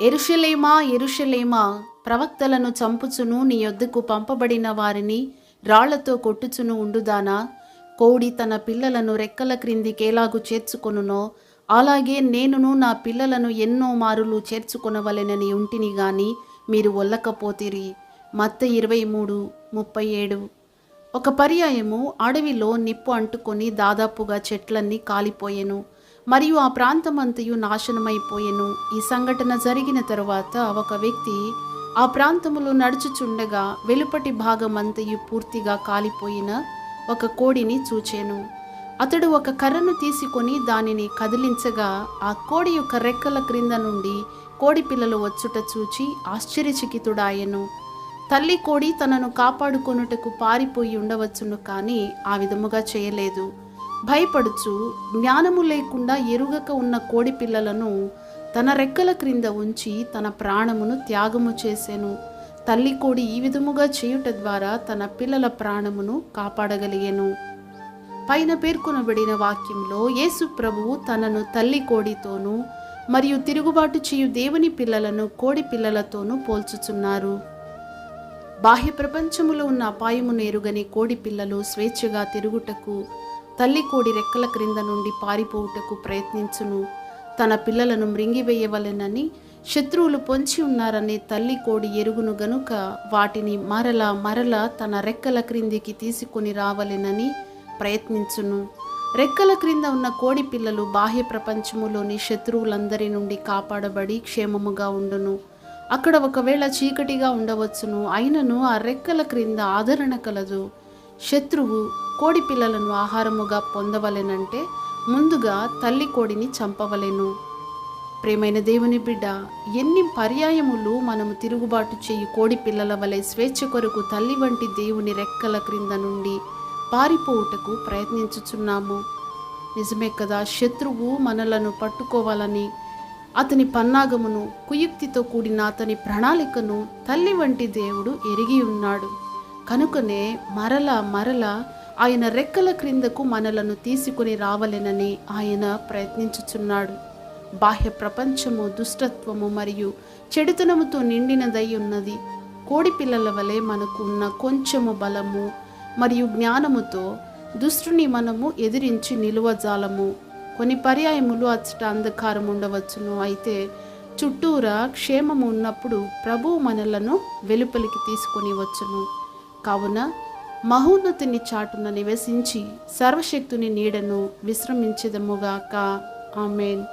ఎరుషలేమా ఎరుషలేమా ప్రవక్తలను చంపుచును నీ యొద్దకు పంపబడిన వారిని రాళ్ళతో కొట్టుచును ఉండుదానా? కోడి తన పిల్లలను రెక్కల క్రిందికేలాగు చేర్చుకొనునో? అలాగే నేనును నా పిల్లలను ఎన్నో మారులు చేర్చుకొనవలెనని ఉంటిని గాని మీరు ఒల్లకపోతిరి. మత్త ఇరవై మూడు ముప్పై ఏడు. ఒక పర్యాయము అడవిలో నిప్పు అంటుకొని దాదాపుగా చెట్లన్నీ కాలిపోయెను. మరియు ఆ ప్రాంతమంతయు నాశనమైపోయెను. ఈ సంఘటన జరిగిన తరువాత ఒక వ్యక్తి ఆ ప్రాంతములో నడుచుచుండగా వెలుపటి భాగమంతయు పూర్తిగా కాలిపోయిన ఒక కోడిని చూచెను. అతడు ఒక కర్రను తీసుకొని దానిని కదిలించగా ఆ కోడి యొక్క రెక్కల క్రింద నుండి కోడి పిల్లలు వచ్చుట చూచి ఆశ్చర్యచకితుడాయెను. తల్లి కోడి తనను కాపాడుకొనుటకు పారిపోయి ఉండవచ్చును కానీ ఆ విధముగా చేయలేదు. భయపడుచు జ్ఞానము లేకుండా ఎరుగక ఉన్న కోడి పిల్లలను తన రెక్కల క్రింద ఉంచి తన ప్రాణమును త్యాగము చేసెను. తల్లి కోడి ఈ విధముగా చేయుట ద్వారా తన పిల్లల ప్రాణమును కాపాడగలిగెను. పైన పేర్కొనబడిన వాక్యంలో యేసు ప్రభువు తనను తల్లి కోడితోనూ మరియు తిరుగుబాటు చేయు దేవుని పిల్లలను కోడి పిల్లలతోనూ పోల్చుచున్నారు. బాహ్య ప్రపంచములో ఉన్న అపాయమును ఎరుగని కోడి పిల్లలు స్వేచ్ఛగా తిరుగుటకు తల్లి కోడి రెక్కల క్రింద నుండి పారిపోవుటకు ప్రయత్నించును. తన పిల్లలను మృంగివేయవలెనని శత్రువులు పొంచి ఉన్నారనే తల్లి కోడి ఎరుగును గనుక వాటిని మరల మరల తన రెక్కల క్రిందికి తీసుకొని రావలెనని ప్రయత్నించును. రెక్కల క్రింద ఉన్న కోడి పిల్లలు బాహ్య ప్రపంచములోని శత్రువులందరి నుండి కాపాడబడి క్షేమముగా ఉండును. అక్కడ ఒకవేళ చీకటిగా ఉండవచ్చును అయినను ఆ రెక్కల క్రింద ఆదరణ కలదు. శత్రువు కోడి పిల్లలను ఆహారముగా పొందవలెనంటే ముందుగా తల్లి కోడిని చంపవలెను. ప్రేమైన దేవుని బిడ్డ ఎన్ని పర్యాయములు మనము తిరుగుబాటు చేయు కోడి పిల్లల వలె స్వేచ్ఛ కొరకు తల్లి వంటి దేవుని రెక్కల క్రింద నుండి పారిపోవుటకు ప్రయత్నించుచున్నాము. నిజమే కదా శత్రువు మనలను పట్టుకోవాలని అతని పన్నాగమును కుయుక్తితో కూడిన అతని ప్రణాళికను తల్లి వంటి దేవుడు ఎరిగి ఉన్నాడు. కనుకనే మరల మరల ఆయన రెక్కల క్రిందకు మనలను తీసుకుని రావలెనని ఆయన ప్రయత్నించుచున్నాడు. బాహ్య ప్రపంచము దుష్టత్వము మరియు చెడుతనముతో నిండినదై ఉన్నది. కోడి పిల్లల వలె మనకు ఉన్న కొంచెము బలము మరియు జ్ఞానముతో దుష్టుని మనము ఎదిరించి నిలువజాలము. కొన్ని పర్యాయములు అచ్చట అంధకారం ఉండవచ్చును అయితే చుట్టూరా క్షేమము ఉన్నప్పుడు ప్రభు మనలను వెలుపలికి తీసుకొని వచ్చును కావున మహోన్నతిని చాటున నివసించి సర్వశక్తుని నీడను విశ్రమించదముగాక ఆమెన్.